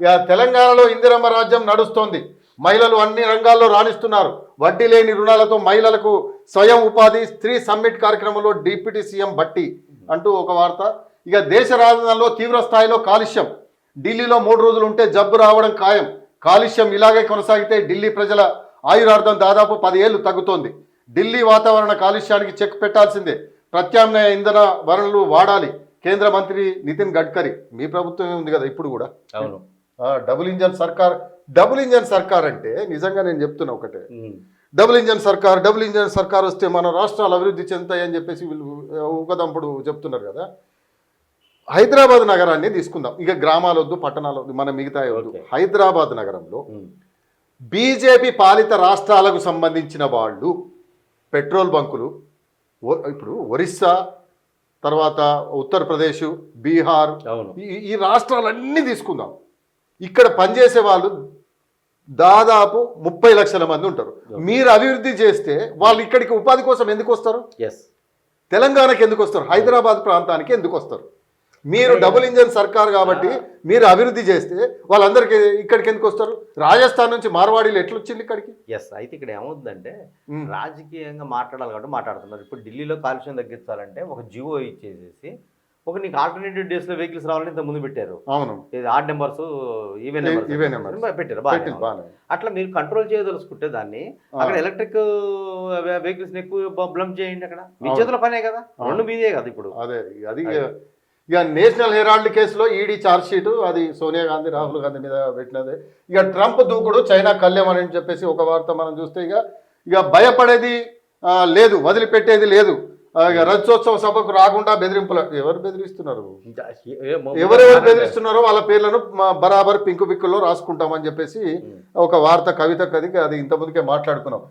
ఇక తెలంగాణలో ఇందిరమ్మ రాజ్యం నడుస్తోంది. మహిళలు అన్ని రంగాల్లో రాణిస్తున్నారు. వడ్డీ లేని రుణాలతో మహిళలకు స్వయం ఉపాధి స్త్రీ సమ్మిట్ కార్యక్రమంలో డిప్యూటీ సీఎం బట్టి అంటూ ఒక వార్త. ఇక దేశ రాజధానిలో తీవ్ర స్థాయిలో కాలుష్యం. ఢిల్లీలో మూడు రోజులు ఉంటే జబ్బు రావడం ఖాయం. కాలుష్యం ఇలాగే కొనసాగితే ఢిల్లీ ప్రజల ఆయురార్థం దాదాపు పదిహేళ్ళు తగ్గుతోంది. ఢిల్లీ వాతావరణ కాలుష్యానికి చెక్ పెట్టాల్సిందే. ప్రత్యామ్నాయ ఇంధన వనరులు వాడాలి. కేంద్ర మంత్రి నితిన్ గడ్కరీ మీ ప్రభుత్వమే ఉంది కదా ఇప్పుడు కూడా? అవును. డబుల్ ఇంజన్ సర్కార్ డబుల్ ఇంజన్ సర్కార్ అంటే నిజంగా నేను చెప్తున్నా ఒకటే. డబుల్ ఇంజన్ సర్కార్ డబుల్ ఇంజన్ సర్కార్ వస్తే మన రాష్ట్రాలు అభివృద్ధి చెందుతాయని చెప్పేసి వీళ్ళు ఊకదంపుడు చెప్తున్నారు కదా హైదరాబాద్ నగరాన్ని తీసుకుందాం ఇక గ్రామాలు వద్దు పట్టణాలు వద్దు మన మిగతా వద్దు. హైదరాబాద్ నగరంలో. బీజేపీ పాలిత రాష్ట్రాలకు సంబంధించిన వాళ్ళు పెట్రోల్ బంకులు ఇప్పుడు ఒరిస్సా తర్వాత ఉత్తరప్రదేశ్ బీహార్ ఈ రాష్ట్రాలన్నీ తీసుకుందాం ఇక్కడ పనిచేసే వాళ్ళు దాదాపు ముప్పై లక్షల మంది ఉంటారు. మీరు అభివృద్ధి చేస్తే వాళ్ళు ఇక్కడికి ఉపాధి కోసం ఎందుకు వస్తారు? ఎస్ తెలంగాణకి ఎందుకు వస్తారు? హైదరాబాద్ ప్రాంతానికి ఎందుకు వస్తారు? మీరు డబుల్ ఇంజన్ సర్కార్ కాబట్టి మీరు అభివృద్ధి చేస్తే వాళ్ళందరికీ ఇక్కడికి ఎందుకు వస్తారు? రాజస్థాన్ నుంచి మార్వాడీలు ఎట్లా వచ్చింది ఇక్కడికి? ఎస్ అయితే ఇక్కడ ఏమవుతుందంటే. రాజకీయంగా మాట్లాడాలి కాబట్టి మాట్లాడుతున్నారు. ఇప్పుడు ఢిల్లీలో కాలుష్యం తగ్గించాలంటే ఒక జియో ఇచ్చేసేసి ఒక నీకు ఆల్టర్నేటివ్ డేస్లో వెహికల్స్ రావాలని ఇంత ముందు పెట్టారు. అవును. ఇది odd numbers even numbers even numbers. పెట్టారు బాగా అట్లా మీరు కంట్రోల్ చేయదలుచుకుంటే దాన్ని. అక్కడ ఎలక్ట్రిక్ వెహికల్స్ ఎక్కువ బ్లంప్ చేయండి అక్కడ. మీ. చేతుల పనే కదా. రెండు మీదే కదా ఇప్పుడు. అదే అది ఇక- నేషనల్ హెరాల్డ్ కేసులో ఈడీ ఛార్జ్ షీట్ అది సోనియా గాంధీ రాహుల్ గాంధీ మీద పెట్టినది. ఇక ట్రంప్ దూకుడు చైనా కళ్యాణ్ అని చెప్పేసి ఒక వార్త మనం చూస్తే ఇక ఇక భయపడేది లేదు వదిలిపెట్టేది లేదు. రజోత్సవ సభకు రాకుండా బెదిరింపులు ఎవరు బెదిరిస్తున్నారు? ఎవరెవరు బెదిరిస్తున్నారో వాళ్ళ పేర్లను బరాబర్ పింకు పిక్కుల్లో రాసుకుంటామని చెప్పేసి. ఒక వార్త కవిత కదికి అది ఇంత ముందుకే మాట్లాడుకున్నాం.